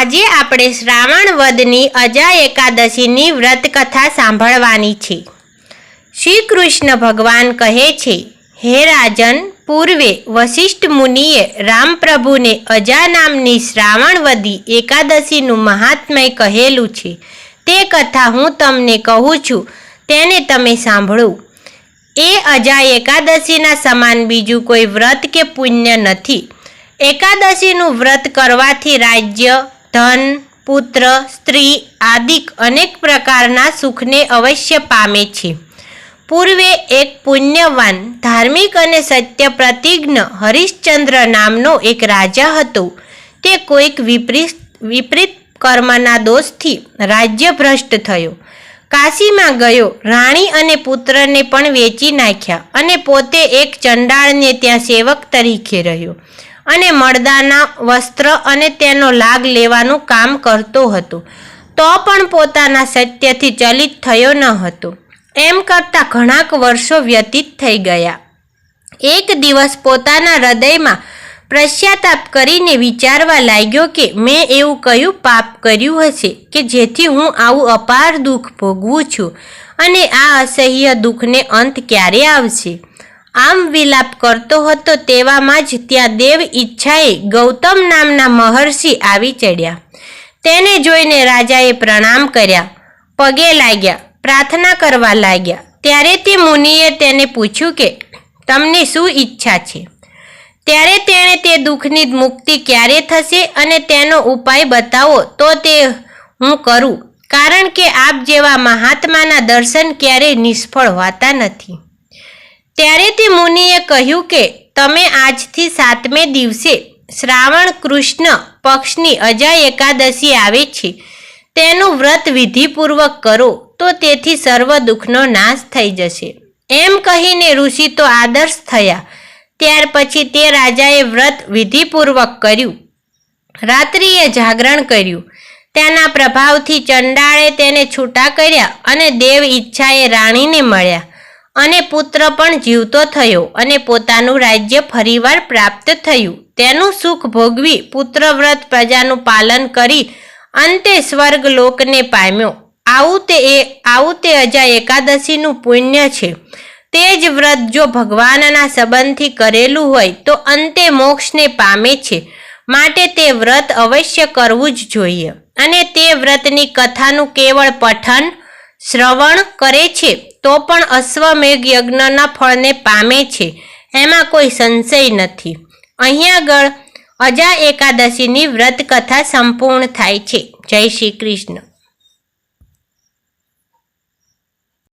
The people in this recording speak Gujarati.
આજે આપણે શ્રાવણ વદની અજા એકાદશીની વ્રત કથા સાંભળવાની છે. શ્રી કૃષ્ણ ભગવાન કહે છે, હે રાજન, પૂર્વે વશિષ્ઠ મુનિએ રામપ્રભુને અજા નામની શ્રાવણવદી એકાદશીનું મહાત્મય કહેલું છે. તે કથા હું તમને કહું છું, તેને તમે સાંભળો. એ અજા એકાદશીના સમાન બીજું કોઈ વ્રત કે પુણ્ય નથી. એકાદશીનું વ્રત કરવાથી રાજ્ય ધન, પુત્ર, સ્ત્રી આદિક અનેક પ્રકારના સુખને અવશ્ય પામે છે. પૂર્વે એક પુણ્યવાન, ધાર્મિક અને સત્ય પ્રતિજ્ઞ હરિશ્ચંદ્ર નામનો એક રાજા હતો. તે કોઈક વિપરીત વિપરીત કર્મના દોષથી રાજ્ય ભ્રષ્ટ થયો. કાશીમાં ગયો, રાણી અને પુત્રને પણ વેચી નાખ્યા અને પોતે એક ચંડાળને ત્યાં સેવક તરીકે રહ્યો. અને મળદાના વસ્ત્ર અને તેનો લાગ લેવાનું કામ કરતો હતો. તો પણ પોતાના સત્યથી ચલિત થયો ન હતો. એમ કરતાં ઘણાક વર્ષો વ્યતીત થઈ ગયા. એક દિવસ પોતાના હૃદયમાં પ્રશ્ચાતાપ કરીને વિચારવા લાગ્યો કે મેં એવું કયું પાપ કર્યું હશે કે જેથી હું આવું અપાર દુઃખ ભોગવું છું અને આ અસહ્ય દુઃખને અંત ક્યારે આવશે? આમ વિલાપ કરતો હતો તેવામાં જ ત્યાં દેવ ઈચ્છાએ ગૌતમ નામના મહર્ષિ આવી ચડ્યા. તેને જોઈને રાજાએ પ્રણામ કર્યા. પગે લાગ્યા, પ્રાર્થના કરવા લાગ્યા. ત્યારે તે મુનિએ તેને પૂછ્યું કે, તમને શું ઈચ્છા છે? ત્યારે તેણે તે દુઃખની મુક્તિ ક્યારે થશે અને તેનો ઉપાય બતાવો તો તે હું કરું. કારણ કે આપ જેવા મહાત્માના દર્શન ક્યારેય નિષ્ફળ હોતા નથી. ત્યારે તે મુનિએ કહ્યું કે, તમે આજથી સાતમે દિવસે શ્રાવણ કૃષ્ણ પક્ષની અજય એકાદશી આવે છે. તેનું વ્રત વિધિપૂર્વક કરો, તો તેથી સર્વ દુઃખનો નાશ થઈ જશે. એમ કહીને ઋષિ તો આદર્શ થયા. ત્યાર પછી તે રાજાએ વ્રત વિધિપૂર્વક કર્યું. રાત્રિએ જાગરણ કર્યું. તેના પ્રભાવથી ચંડાળે તેને છૂટા કર્યા અને દેવ ઈચ્છાએ રાણીને મળ્યા. અને પુત્ર પણ જીવતો થયો અને પોતાનું રાજ્ય ફરીવાર પ્રાપ્ત થયું. તેનું સુખ ભોગવી પુત્રવ્રત પ્રજાનું પાલન કરી અંતે સ્વર્ગ લોકને પામ્યો. આવું તે એ, આવું તે અજા એકાદશીનું પુણ્ય છે. તે જ વ્રત જો ભગવાનના સંબંધથી કરેલું હોય તો અંતે મોક્ષને પામે છે. માટે તે વ્રત અવશ્ય કરવું જ જોઈએ. અને તે વ્રતની કથાનું કેવળ પઠન, શ્રવણ કરે છે. તો પણ અશ્વમેઘ યજ્ઞના ફળને પામે છે. એમાં કોઈ સંશય નથી. અહીં આગળ અજા એકાદશીની વ્રત કથા સંપૂર્ણ થાય છે. જય શ્રી કૃષ્ણ.